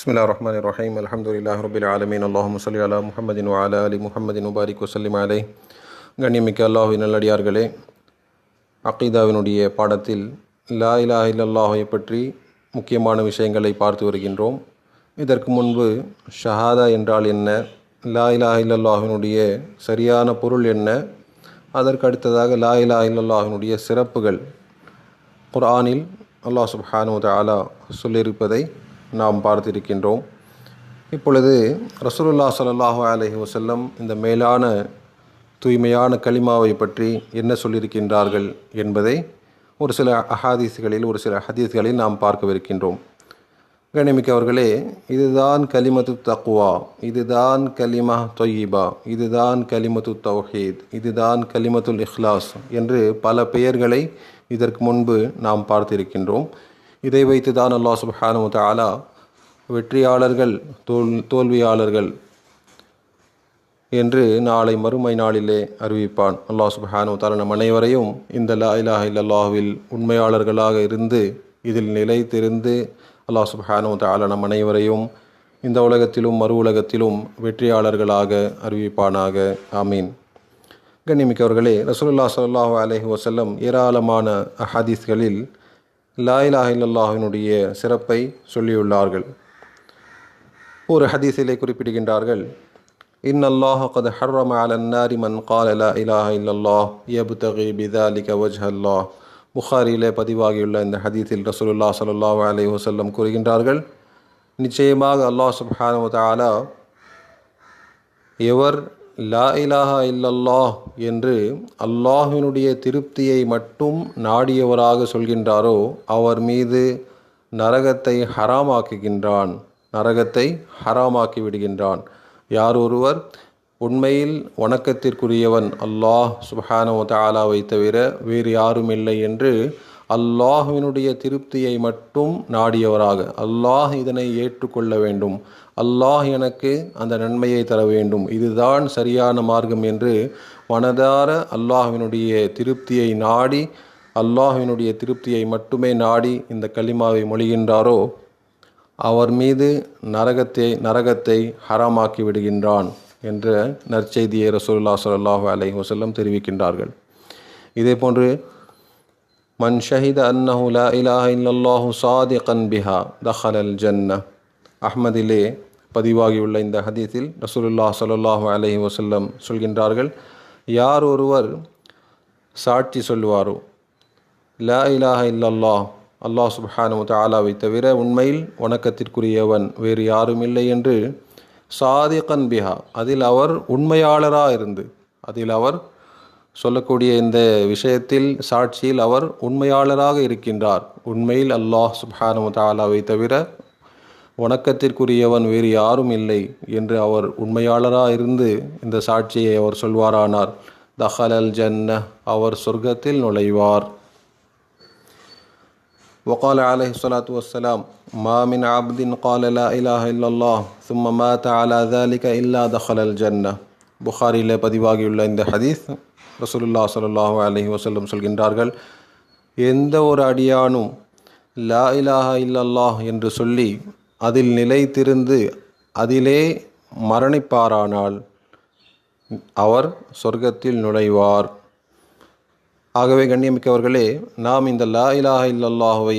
بسم الله الرحمن الرحيم الحمد لله رب العالمين اللهم صل على محمد وعلى آل محمد وبارك وسلم عليه கண்ணியமிக்க அல்லாஹுவின் நல்லடியார்களே அக்கீதாவினுடைய பாடத்தில் லா இலாஹ இல்லல்லாஹை பற்றி முக்கியமான விஷயங்களை பார்த்து வருகின்றோம் இதற்கு முன்பு ஷஹாதா என்றால் என்ன லா இலாஹ இல்லல்லாஹினுடைய சரியான பொருள் என்ன அதற்கு அடுத்ததாக லா இலாஹ இல்லல்லாஹினுடைய சிறப்புகள் குர்ஆனில் அல்லாஹ் சுப்ஹானு தஆலா சொல்லியிருப்பதை நாம் பார்த்திருக்கின்றோம். இப்பொழுது ரசூலுல்லா ஸல்லல்லாஹு அலஹி வசல்லம் இந்த மேலான தூய்மையான கலிமாவை பற்றி என்ன சொல்லியிருக்கின்றார்கள் என்பதை ஒரு சில அஹாதீஸ்களில் ஒரு சில ஹதீஸ்களில் நாம் பார்க்கவிருக்கின்றோம். கணிமிக்கவர்களே இதுதான் கலிமத்து தக்குவா இதுதான் கலிமா தொய்யிபா இதுதான் கலிமத்து தௌஹீத் இதுதான் கலிமத்துல் இஹ்லாஸ் என்று பல பெயர்களை இதற்கு முன்பு நாம் பார்த்திருக்கின்றோம். இதை வைத்து தான் அல்லாஹ் சுபஹானு தாலா வெற்றியாளர்கள் தோல் தோல்வியாளர்கள் என்று நாளை மறுமை நாளிலே அறிவிப்பான். அல்லாஹ் சுபஹானு தாலா நம் அனைவரையும் இந்த லா இலாஹ இல்லல்லாஹுவில் உண்மையாளர்களாக இருந்து இதில் நிலைத்திருந்து அல்லாஹ் சுபஹானு தாலா நம் அனைவரையும் இந்த உலகத்திலும் மறு உலகத்திலும் வெற்றியாளர்களாக அறிவிப்பானாக. ஆமீன். கண்ணிமிக்கவர்களே ரசூலுல்லா சல்லாஹூ அலஹி வசல்லம் ஏராளமான அஹாதீஸ்களில் லாயிலாஹ் இல்லல்லாஹினுடைய சிறப்பை சொல்லியுள்ளார்கள். ஒரு ஹதீஸிலே குறிப்பிடுகின்றார்கள் இன்னல்லாஹ் கது ஹர்ரம அலன்னாரி மன் கால லா இலாஹ இல்லல்லாஹ் அலி கவஜ் அல்லாஹ். புகாரியிலே பதிவாகியுள்ள இந்த ஹதீஸில் ரசூலுல்லா சல்லா அலி வசல்லம் கூறுகின்றார்கள் நிச்சயமாக அல்லாஹ் சுப்ஹானு தாலா எவர் லா இலாஹா இல்லல்லாஹ் என்று அல்லாஹினுடைய திருப்தியை மட்டும் நாடியவராக சொல்கின்றாரோ அவர் மீது நரகத்தை ஹராமாக்குகின்றான். நரகத்தை ஹராமாக்கி விடுகின்றான். யார் ஒருவர் உண்மையில் வணக்கத்திற்குரியவன் அல்லாஹ் சுபஹானோ தாலாவை தவிர வேறு யாரும் இல்லை என்று அல்லாஹுவினுடைய திருப்தியை மட்டும் நாடியவராக. அல்லாஹ் இதனை ஏற்றுக்கொள்ள வேண்டும். அல்லாஹ் எனக்கு அந்த நன்மையை தர வேண்டும். இதுதான் சரியான மார்க்கம் என்று மனதார அல்லாஹுவினுடைய திருப்தியை நாடி அல்லாஹுவினுடைய திருப்தியை மட்டுமே நாடி இந்த களிமாவை மொழிகின்றாரோ அவர் மீது நரகத்தை நரகத்தை ஹராமாக்கி விடுகின்றான் என்ற நற்செய்தியை ரசூல்லா சல்லாஹூ அலை வசல்லம் தெரிவிக்கின்றார்கள். இதே போன்று மன் ஷஹித அன்னஹு லா இலாஹ இல்லல்லாஹு சாதிகன் பிஹா தஹலல் ஜன்ன அஹ்மதிலே பதிவாகியுள்ள இந்த ஹதீத்தில் ரசூலுல்லா சல்லாஹூ அலஹி வசல்லம் சொல்கின்றார்கள் யார் ஒருவர் சாட்சி சொல்லுவாரோ லா இலாஹ இல்லல்லாஹ் அல்லாஹ் சுப்ஹானு தாலாவை தவிர உண்மையில் வணக்கத்திற்குரியவன் வேறு யாரும் இல்லை என்று சாதிகன் பிஹா அதில் அவர் உண்மையாளராக இருந்து அதில் அவர் சொல்லக்கூடிய இந்த விஷயத்தில் சாட்சியில் அவர் உண்மையாளராக இருக்கின்றார் உண்மையில் அல்லாஹ் சுப்ஹானு தாலாவை தவிர வணக்கத்திற்குரியவன் வேறு யாரும் இல்லை என்று அவர் உண்மையாளராக இருந்து இந்த சாட்சியை அவர் சொல்வாரானார் தஹலல் ஜன்ன அவர் சொர்க்கத்தில் நுழைவார் وقال عليه الصلاة والسلام ما من عبد قال لا إله إلا الله ثم مات على ذلك إلا دخل الجنة புகாரியில் பதிவாகியுள்ள இந்த ஹதீஸ் ரசூலுல்லா சல்லாஹூ அலஹி வசல்லம் சொல்கின்றார்கள் எந்த ஒரு அடியானும் லா இலாஹா இல்லல்லாஹ் என்று சொல்லி அதில் நிலைத்திருந்து அதிலே மரணிப்பாரானால் அவர் சொர்க்கத்தில் நுழைவார். ஆகவே கண்ணியமிக்கவர்களே நாம் இந்த லா இலாஹ இல்லல்லாஹுவை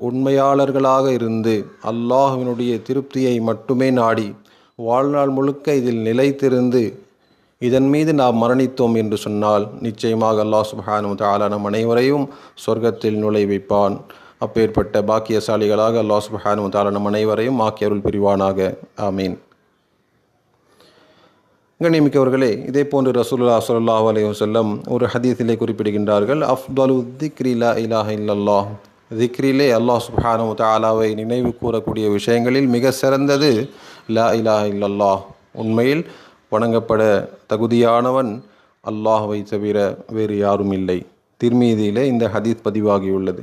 உண்மையாளர்களாக இருந்து அல்லாஹுவினுடைய திருப்தியை மட்டுமே நாடி வாழ்நாள் முழுக்க இதில் நிலைத்திருந்து இதன் மீது நாம் மரணித்தோம் என்று சொன்னால் நிச்சயமாக அல்லாஹ் சுபஹானு தாலா நம் அனைவரையும் சொர்க்கத்தில் நுழைவிப்பான் அப்பேற்பட்ட பாக்கியசாலிகளாக அல்லாஹ் சுபஹானு தாலா நம் அனைவரையும் ஆக்கியருள் பிரிவானாக. ஆமீன். கண்ணியமிக்கவர்களே இதே போன்று ரசூல்லா சொல்லாஹ் அலையும் செல்லம் ஒரு ஹதீஸிலே குறிப்பிடுகின்றார்கள் அஃப்தலு திக்ரி லா இலாஹ இல்லல்லாஹ். திக்ரிலே அல்லாஹ் சுப்ஹானு தாலாவை நினைவு கூறக்கூடிய விஷயங்களில் மிக சிறந்தது லா இலாஹ இல்லல்லாஹ். உண்மையில் வணங்கப்பட தகுதியானவன் அல்லாஹுவை தவிர வேறு யாரும் இல்லை. திருமீதியிலே இந்த ஹதீஸ் பதிவாகியுள்ளது.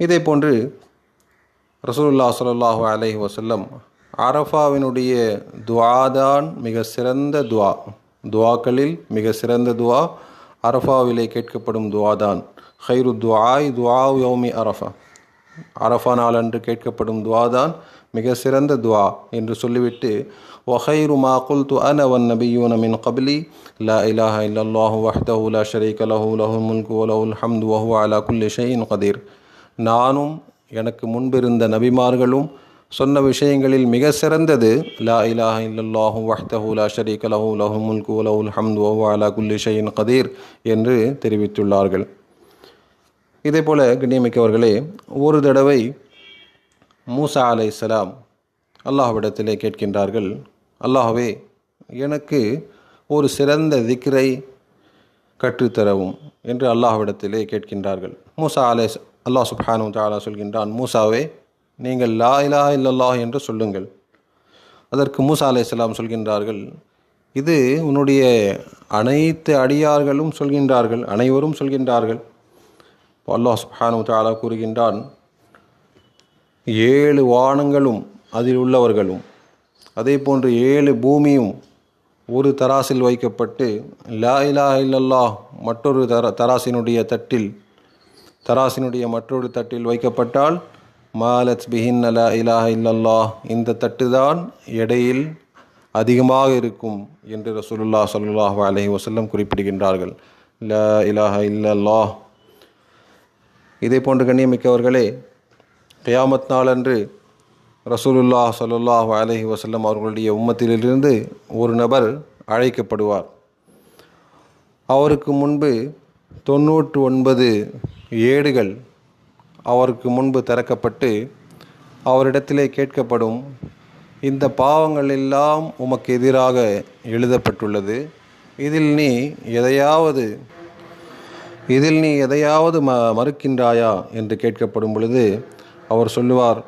இதே போன்று ரசூல்லா சொல்லாஹு அலஹி வசல்லம் அரஃபாவினுடைய துவாதான் மிக சிறந்த துவா துவாக்களில் மிக சிறந்த துவா அரஃபாவிலே கேட்கப்படும் துவாதான் ஹைரு துவாய் துவா யோமி அரஃபா. அரஃபா நாளன்று கேட்கப்படும் துவா தான் மிக சிறந்த துவா என்று சொல்லிவிட்டு ஒஹைரு மா குல் து அன வன் நபியூன மின் கபிலி லா இலாஹ இல்லல்லாஹு வஹ்தஹு லா ஷரீக லஹு லஹு முல்கு வலஹுல் ஹம்து வஹு அலா குல்லி ஷைன் கதீர். நானும் எனக்கு முன்பிருந்த நபிமார்களும் சொன்ன விஷயங்களில் மிக சிறந்தது லா இலாஹ இல்லல்லாஹு வஹ்தஹு லா ஷரீக லஹு லஹு முல்கு லஹுல் ஹம்து வஹு அலா குல்லி ஷைன் கதீர் என்று தெரிவித்துள்ளார்கள். இதே இதேபோல் கண்ணியமிக்கவர்களே ஒரு தடவை மூசா அலைஹிஸ்ஸலாம் அல்லாஹ்விடத்திலே கேட்கின்றார்கள் அல்லாஹ்வே எனக்கு ஒரு சிறந்த திக்ரை கற்றுத்தரவும் என்று அல்லாஹ்விடத்திலே கேட்கின்றார்கள். மூசா அலை அல்லாஹ் சுப்ஹானு தாலா சொல்கின்றான் மூசாவே நீங்கள் லா இலா இல்லல்லாஹ் என்று சொல்லுங்கள். அதற்கு மூசா அலைஹிஸ்ஸலாம் சொல்கின்றார்கள் இது உன்னுடைய அனைத்து அடியார்களும் சொல்கின்றார்கள் அனைவரும் சொல்கின்றார்கள். அல்லாஹ் சுப்ஹானு தாலா கூறுகின்றான் ஏழு வானங்களும் அதில் உள்ளவர்களும் அதே போன்று ஏழு பூமியும் ஒரு தராசில் வைக்கப்பட்டு லா இலா இல்லல்லா மற்றொரு தர தராசினுடைய தட்டில் தராசினுடைய மற்றொரு தட்டில் வைக்கப்பட்டால் மாலத் பிஹின் லா இலா இல்லல்லா இந்த தட்டு தான் எடையில் அதிகமாக இருக்கும் என்று ரசூலுல்லா சல்லாஹ் அலஹி வசல்லம் குறிப்பிடுகின்றார்கள். லா இலாஹ இல்லல்லா இதே போன்று கண்ணியமிக்கவர்களே கியாமத் நாளன்று ரசூலுல்லா சல்லுல்லாஹ் அலஹி வசல்லம் அவர்களுடைய உம்மத்திலிருந்து ஒரு நபர் அழைக்கப்படுவார். அவருக்கு முன்பு தொண்ணூற்று ஒன்பது ஏடுகள் அவருக்கு முன்பு திறக்கப்பட்டு அவரிடத்திலே கேட்கப்படும். இந்த பாவங்கள் எல்லாம் உமக்கு எதிராக எழுதப்பட்டுள்ளது. இதில் நீ எதையாவது இதில் நீ எதையாவது ம மறுக்கின்றாயா? என்று கேட்கப்படும் பொழுது அவர் சொல்லுவார்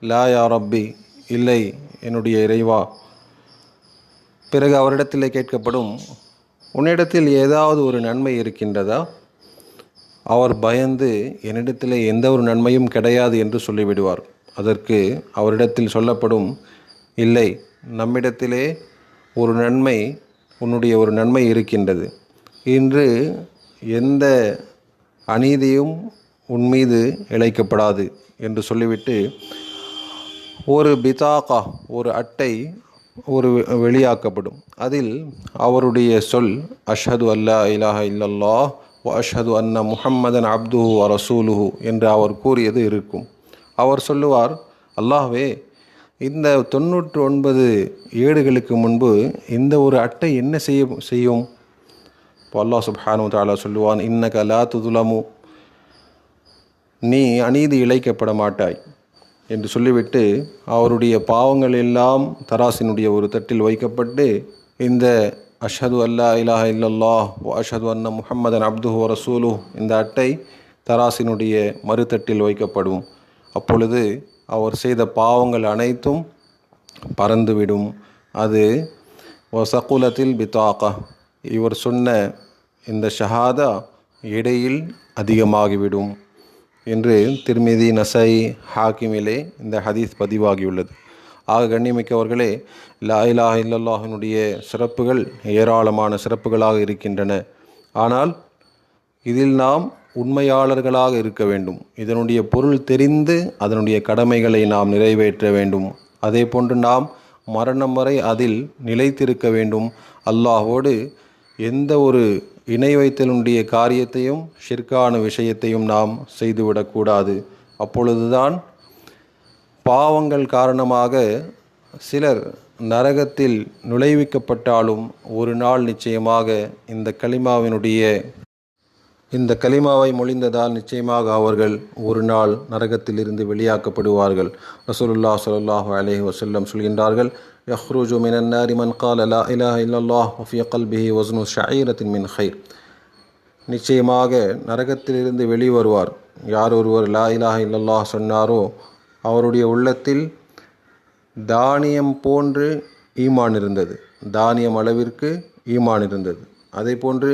லா யா ரப்பி இல்லை என்னுடைய இறைவா. பிறகு அவரிடத்திலே கேட்கப்படும் உன்னிடத்தில் ஏதாவது ஒரு நன்மை இருக்கின்றதா? அவர் பயந்து என்னிடத்தில் எந்த ஒரு நன்மையும் கிடையாது என்று சொல்லிவிடுவார். அதற்கு அவரிடத்தில் சொல்லப்படும் இல்லை நம்மிடத்திலே ஒரு நன்மை உன்னுடைய ஒரு நன்மை இருக்கின்றது. இன்று எந்த அநீதியும் உன் மீது இழைக்கப்படாது என்று சொல்லிவிட்டு ஒரு பிதாகா ஒரு அட்டை ஒரு வெளியாக்கப்படும். அதில் அவருடைய சொல் அஷ்ஹது அல்லா இலாஹ இல்லல்லா அஷ்ஹது அன்ன முஹம்மதன் அப்துஹு அரசூலுஹு ரசூலுஹு என்று அவர் கூறியது இருக்கும். அவர் சொல்லுவார் அல்லாஹ்வே இந்த தொண்ணூற்று ஒன்பது ஏடுகளுக்கு முன்பு இந்த ஒரு அட்டை என்ன செய்ய செய்யும்? இப்போ அல்லாஹ் சுப்ஹானு தாலா சொல்லுவான் இன்ன கலா துதுலமு நீ அநீதி இழைக்கப்பட மாட்டாய் என்று சொல்லிவிட்டு அவருடைய பாவங்கள் எல்லாம் தராசினுடைய ஒரு தட்டில் வைக்கப்பட்டு இந்த அஷது அல்லா இலாஹ இல்லல்லா அஷது அன்ன முஹம்மதன் அப்துஹு ரசூலு இந்த அட்டை தராசினுடைய மறுதட்டில் வைக்கப்படும். அப்பொழுது அவர் செய்த பாவங்கள் அனைத்தும் பறந்துவிடும். அது வசகுலத்தில் பித்தாக்கா இவர் சொன்ன இந்த ஷஹாதா இடையில் அதிகமாகிவிடும். என்று திருமிதி நசை ஹாக்கிமிலே இந்த ஹதீஸ் பதிவாகியுள்ளது. ஆக கண்ணியமிக்கவர்களே லா இலாஹ இல்லல்லாஹினுடைய சிறப்புகள் ஏராளமான சிறப்புகளாக இருக்கின்றன. ஆனால் இதில் நாம் உண்மையாளர்களாக இருக்க வேண்டும். இதனுடைய பொருள் தெரிந்து அதனுடைய கடமைகளை நாம் நிறைவேற்ற வேண்டும். அதே போன்று நாம் மரணம் வரை அதில் நிலைத்திருக்க வேண்டும். அல்லாஹோடு எந்த ஒரு இணை வைத்தலுடைய காரியத்தையும் ஷிர்கான விஷயத்தையும் நாம் செய்துவிடக்கூடாது அப்பொழுதுதான் பாவங்கள் காரணமாக சிலர் நரகத்தில் நுழைவிக்கப்பட்டாலும் ஒரு நாள் நிச்சயமாக இந்த கலிமாவினுடைய இந்த கலிமாவை மொழிந்ததால் நிச்சயமாக அவர்கள் ஒரு நாள் நரகத்திலிருந்து வெளியாக்கப்படுவார்கள். ரசூலுல்லா ஸல்லல்லாஹு அலைஹி வசல்லம் சொல்கின்றார்கள் யஹ்ருஜு மினன் நாரி மன் கால லா இலாஹ இல்லல்லாஹ் وفي கல்பிஹி وزن شعيرة من خير. நிச்சயமாக நரகத்திலிருந்து வெளிவருவார். யார் ஒருவர் லா இலாஹ இல்லல்லாஹ் சொன்னாரோ அவருடைய உள்ளத்தில் தானியம் போன்று ஈமான் இருந்தது. தானியம் அளவிற்கு ஈமான் இருந்தது. அதே போன்று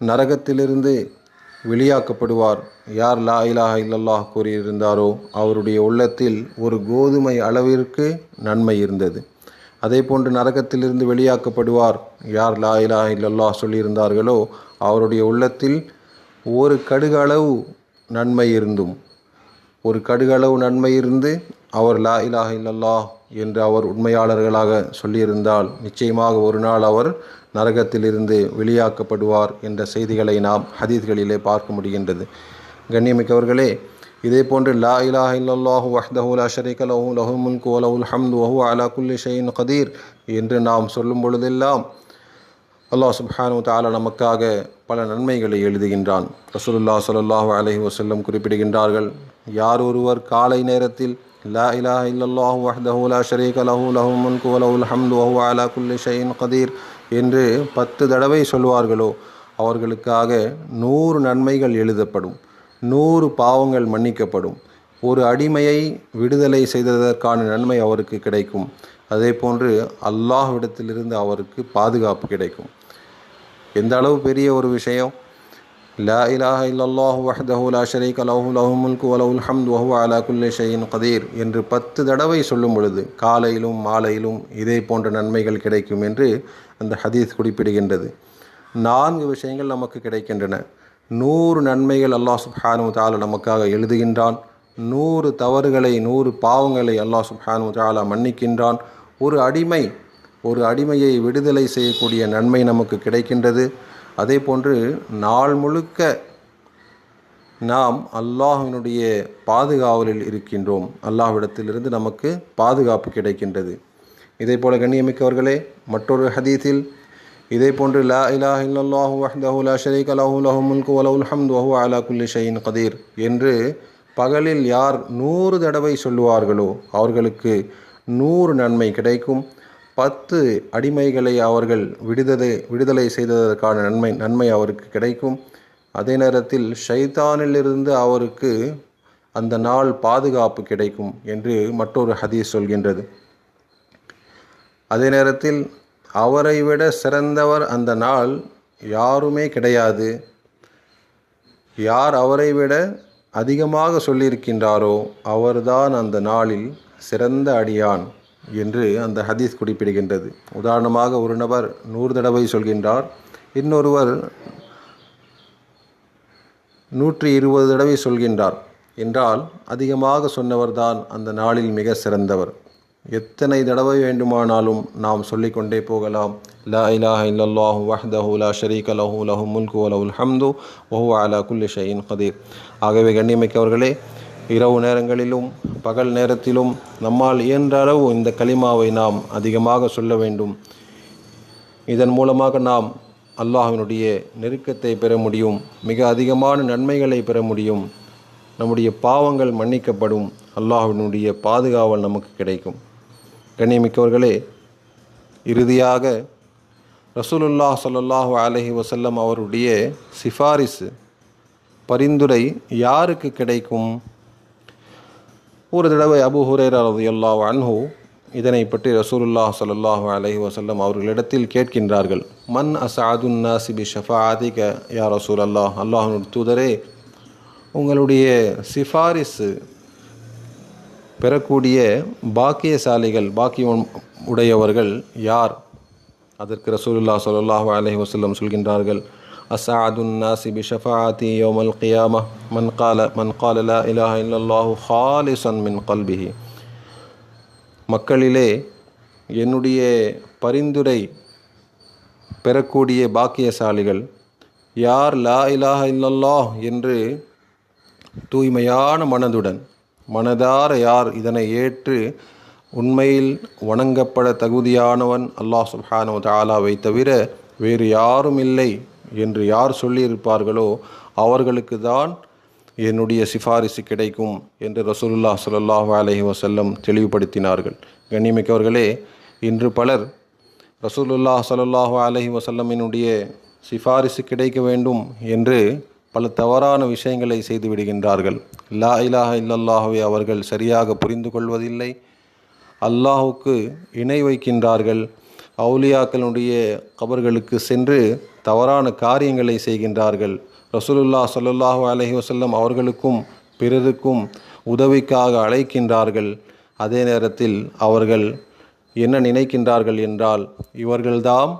நரகத்திலிருந்து வெளியாக்கப்படுவார். யார் லா இலாஹ இல்லல்லாஹ் கூறியிருந்தாரோ அவருடைய உள்ளத்தில் ஒரு கோதுமை அளவிற்கு நன்மை இருந்தது. அதே போன்று நரகத்திலிருந்து வெளியாக்கப்படுவார். யார் லா இலா இல்லல்லாஹ் சொல்லியிருந்தார்களோ அவருடைய உள்ளத்தில் ஒரு கடுகளவு நன்மை இருந்தும். ஒரு கடுகளவு நன்மை இருந்து அவர் லா இலாஹ இல்லல்லா என்று அவர் உண்மையாளர்களாக சொல்லியிருந்தால் நிச்சயமாக ஒரு நாள் அவர் நரகத்திலிருந்து வெளியாக்கப்படுவார் என்ற செய்திகளை நாம் ஹதீஸ்களிலே பார்க்க முடிகின்றது. கண்ணியமிக்கவர்களே இதே போன்று லா இலாஹ இல்லல்லாஹு வஹ்தஹு லா ஷரீக லஹு லஹு முல்கு வ லஹுல் ஹம்து வஹு அலா குல்லி ஷைஇன் கதீர் என்று நாம் சொல்லும் பொழுதெல்லாம் அல்லாஹ் சுப்ஹானு தாலா நமக்காக பல நன்மைகளை எழுதுகின்றான். ரசூலுல்லா ஸல்லல்லாஹு அலைஹி வஸல்லம் குறிப்பிடுகின்றார்கள் யார் ஒருவர் காலை நேரத்தில் லா இலாஹ இல்லல்லாஹு வஹ்தஹு லா ஷரீக லஹு லஹு முல்கு வ லஹுல் ஹம்து வஹு அலா குல்லி ஷைஇன் கதீர் என்று பத்து தடவை சொல்வார்களோ அவர்களுக்காக நூறு நன்மைகள் எழுதப்படும். நூறு பாவங்கள் மன்னிக்கப்படும். ஒரு அடிமையை விடுதலை செய்ததற்கான நன்மை அவருக்கு கிடைக்கும். அதே போன்று அல்லாஹ்விடத்திலிருந்து அவருக்கு பாதுகாப்பு கிடைக்கும். எந்த அளவு பெரிய ஒரு விஷயம்? லா இலாஹ இல்லல்லாஹு வஹ்தஹு லா ஷரீக லஹு லஹு முல்கு வ ஹம்து அலா குல்லி ஷைஇன் கதீர் என்று பத்து தடவை சொல்லும் பொழுது காலையிலும் மாலையிலும் இதே போன்ற நன்மைகள் கிடைக்கும் என்று அந்த ஹதீஸ் குறிப்பிடுகின்றது. நான்கு விஷயங்கள் நமக்கு கிடைக்கின்றன. நூறு நன்மைகள் அல்லாஹ் சுப்ஹானு தாலா நமக்காக எழுதுகின்றான். நூறு தவறுகளை நூறு பாவங்களை அல்லாஹ் சுப்ஹானு தாலா மன்னிக்கின்றான். ஒரு அடிமை ஒரு அடிமையை விடுதலை செய்யக்கூடிய நன்மை நமக்கு கிடைக்கின்றது. அதே போன்று நாள் முழுக்க நாம் அல்லாஹினுடைய பாதுகாவலில் இருக்கின்றோம். அல்லாஹ்விடத்திலிருந்து நமக்கு பாதுகாப்பு கிடைக்கின்றது. இதே போல கண்ணியமிக்கவர்களே மற்றொரு ஹதீஸில் இதே போன்று லா இலா இல்லல்லாஹு வஹ்தஹு லா ஷரீக் அலாஹு லஹு முல்கு வ ஹம்து வஹு அலா குல்லி ஷைஇன் கதீர் என்று பகலில் யார் நூறு தடவை சொல்லுவார்களோ அவர்களுக்கு நூறு நன்மை கிடைக்கும். பத்து அடிமைகளை அவர்கள் விடுதலை விடுதலை செய்ததற்கான நன்மை நன்மை அவருக்கு கிடைக்கும். அதே நேரத்தில் ஷைத்தானிலிருந்து அவருக்கு அந்த நாள் பாதுகாப்பு கிடைக்கும் என்று மற்றொரு ஹதீஸ் சொல்கின்றது. அதே நேரத்தில் அவரை விட சிறந்தவர் அந்த நாள் யாருமே கிடையாது. யார் அவரை விட அதிகமாக சொல்லியிருக்கின்றாரோ அவர்தான் அந்த நாளில் சிறந்த அடியான் என்று அந்த ஹதீஸ் குறிப்பிடுகின்றது. உதாரணமாக ஒரு நபர் நூறு தடவை சொல்கின்றார் இன்னொருவர் நூற்றி இருபது தடவை சொல்கின்றார். என்றால் அதிகமாக சொன்னவர்தான் அந்த நாளில் மிக சிறந்தவர். எத்தனை தடவை வேண்டுமானாலும் நாம் சொல்லிக்கொண்டே போகலாம். லா இலாஹ இல்லல்லாஹு வஹ்தஹு லா ஷரீக லஹு லஹு முல்கு வலஹுல் ஹம்து வஹு அலா குல்லி ஷைஇன் கதீர் ஆகவே கண்ணியமிக்கவர்களே இரவு நேரங்களிலும் பகல் நேரத்திலும் நம்மால் இயன்ற அளவு இந்த கலிமாவை நாம் அதிகமாக சொல்ல வேண்டும். இதன் மூலமாக நாம் அல்லாஹினுடைய நெருக்கத்தை பெற முடியும் மிக அதிகமான நன்மைகளை பெற முடியும். நம்முடைய பாவங்கள் மன்னிக்கப்படும். அல்லாஹினுடைய பாதுகாவல் நமக்கு கிடைக்கும். கண்ணியமிக்கவர்களே இறுதியாக ரசூலுல்லா ஸல்லல்லாஹு அலஹி வசல்லம் அவருடைய சிஃபாரிசு பரிந்துரை யாருக்கு கிடைக்கும்? ஒரு தடவை அபு ஹுரேரா ரலியல்லாஹு அன்ஹு இதனை பற்றி ரசூலுல்லாஹ் ஸல்லல்லாஹு அலஹி வசல்லம் அவர்களிடத்தில் கேட்கின்றார்கள். மன் அசாதுன் நாசி ஷஃபாதிக யா ரசூல் அல்லாஹ் அல்லாஹனு தூதரே உங்களுடைய சிஃபாரிசு பெறக்கூடிய பாக்கியசாலிகள் பாக்கியம் உடையவர்கள் யார்? அதற்கு ரசூலுல்லா சொல்லாஹு அலஹி வசல்லம் சொல்கின்றார்கள் அஸ்ஆதுன் நாசி பி ஷஃபாஅத்தி யௌமல் மன் கால மன் கால லா இலாஹ இல்லல்லாஹு ஹாலிசன் மின் கல்பிஹி. மக்களிலே என்னுடைய பரிந்துரை பெறக்கூடிய பாக்கியசாலிகள் யார்? லா இலாஹ இல்லல்லாஹ் என்று தூய்மையான மனதுடன் மனதார யார் இதனை ஏற்று உண்மையில் வணங்கப்பட தகுதியானவன் அல்லாஹ் சுப்ஹானு தாலாவை தவிர வேறு யாரும் இல்லை என்று யார் சொல்லியிருப்பார்களோ அவர்களுக்கு தான் என்னுடைய சிபாரிசு கிடைக்கும் என்று ரசூலுல்லா ஸல்லல்லாஹு அலஹி வசல்லம் தெளிவுபடுத்தினார்கள். கண்ணியமிக்கவர்களே இன்று பலர் ரசூலுல்லா ஸல்லல்லாஹு அலஹி வசல்லமினுடைய சிபாரிசு கிடைக்க வேண்டும் என்று பல தவறான விஷயங்களை செய்து விடுகின்றார்கள். லா இலாஹ இல்லல்லாகவே அவர்கள் சரியாக புரிந்து கொள்வதில்லை. அல்லாஹுக்கு இணை வைக்கின்றார்கள். அவுலியாக்களுடைய கபர்களுக்கு சென்று தவறான காரியங்களை செய்கின்றார்கள். ரசூலுல்லா ஸல்லல்லாஹு அலஹி வசல்லம் அவர்களுக்கும் பிறருக்கும் உதவிக்காக அழைக்கின்றார்கள். அதே நேரத்தில் அவர்கள் என்ன நினைக்கின்றார்கள் என்றால் இவர்கள்தாம்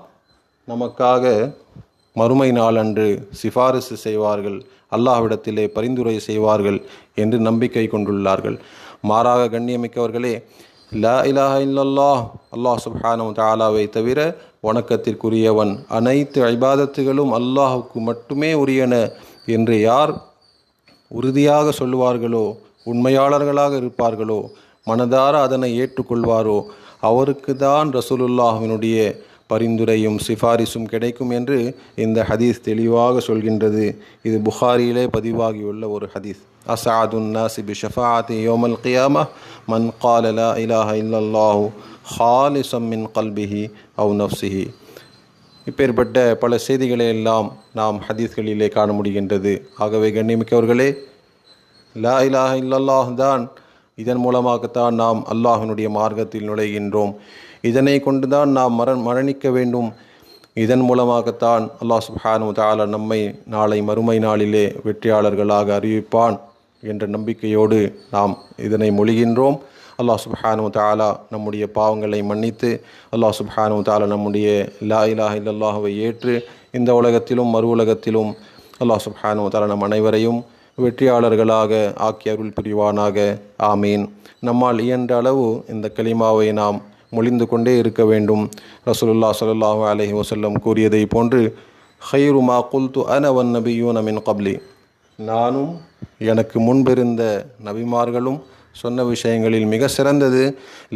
நமக்காக மறுமை நாளன்று சிபாரிசு செய்வார்கள் அல்லாஹ்விடத்திலே பரிந்துரை செய்வார்கள் என்று நம்பிக்கை கொண்டுள்ளார்கள். மாறாக கண்ணியமிக்கவர்களே லா இலாஹ இல்லல்லா அல்லாஹ் சுப்ஹானஹு தாலாவை தவிர வணக்கத்திற்குரியவன் அனைத்து ஐபாதத்துகளும் அல்லாஹுக்கு மட்டுமே உரியன என்று யார் உறுதியாக சொல்லுவார்களோ உண்மையாளர்களாக இருப்பார்களோ மனதார அதனை ஏற்றுக்கொள்வாரோ அவருக்கு தான் ரசூலுல்லாஹினுடைய பரிந்துரையும் சிஃபாரிசும் கிடைக்கும் என்று இந்த ஹதீஸ் தெளிவாக சொல்கின்றது. இது புகாரியிலே பதிவாகியுள்ள ஒரு ஹதீஸ். அசாதுன் நாசி பி ஷஃபாத்தி யோமல் கியாமா மன் காலலா இலாஹ இல்லல்லாஹு ஹாலிசம் மின் கல்பிஹி அவு நஃப்சிஹி. இப்பேற்பட்ட பல செய்திகளை எல்லாம் நாம் ஹதீஸ்களிலே காண முடிகின்றது. ஆகவே கண்ணியமிக்கவர்களே லா இலாஹ இல்லல்லாஹ் தான் இதன் மூலமாகத்தான் நாம் அல்லாஹினுடைய மார்க்கத்தில் நுழைகின்றோம். இதனை கொண்டுதான் நாம் மர மரணிக்க வேண்டும். இதன் மூலமாகத்தான் அல்லாஹ் சுப்ஹானு தாலா நம்மை நாளை மறுமை நாளிலே வெற்றியாளர்களாக அறிவிப்பான் என்ற நம்பிக்கையோடு நாம் இதனை மொழிகின்றோம். அல்லாஹ் சுப்ஹானு தாலா நம்முடைய பாவங்களை மன்னித்து அல்லாஹ் சுப்ஹானு தாலா நம்முடைய லா இலாஹ இல்லல்லாஹுவை ஏற்று இந்த உலகத்திலும் மறு உலகத்திலும் அல்லாஹ் சுப்ஹானு தாலா நம் அனைவரையும் வெற்றியாளர்களாக ஆக்கி அருள் புரிவானாக. ஆமீன். நம்மால் இயன்ற அளவு இந்த கலிமாவை நாம் மொழிந்து கொண்டே இருக்க வேண்டும். ரசூலுல்லா ஸல்லல்லாஹு அலஹி வசல்லம் கூறியதை போன்று ஹைருமா குல்து அன வன் நபியூன கப்லி. நானும் எனக்கு முன்பிருந்த நபிமார்களும் சொன்ன விஷயங்களில் மிக சிறந்தது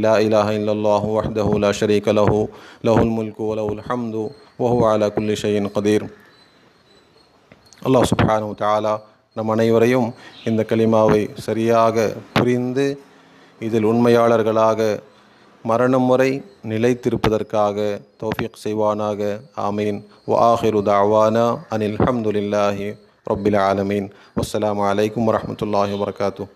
லா இலாஹ இல்லல்லாஹு வஹ்தஹு லா ஷரீக லஹு லஹுல் முல்கு வலஹுல் ஹம்து வஹு அலா குல்லி ஷையின் கதீர் அல்லாஹ் சுப்ஹானு தஆலா நம் அனைவரையும் இந்த கலிமாவை சரியாக புரிந்து இதில் உண்மையாளர்களாக மரணம் வரை நிலைத்திருப்பதற்காக தௌஃபீக் செய்வானாக ஆமீன் வ ஆஹிரு தாவானா அனில் ஹம்துலில்லாஹி ரப்பில் ஆலமீன் வஸ்ஸலாமு அலைக்கும் வரஹ்மத்துல்லாஹி வபரகாத்துஹ்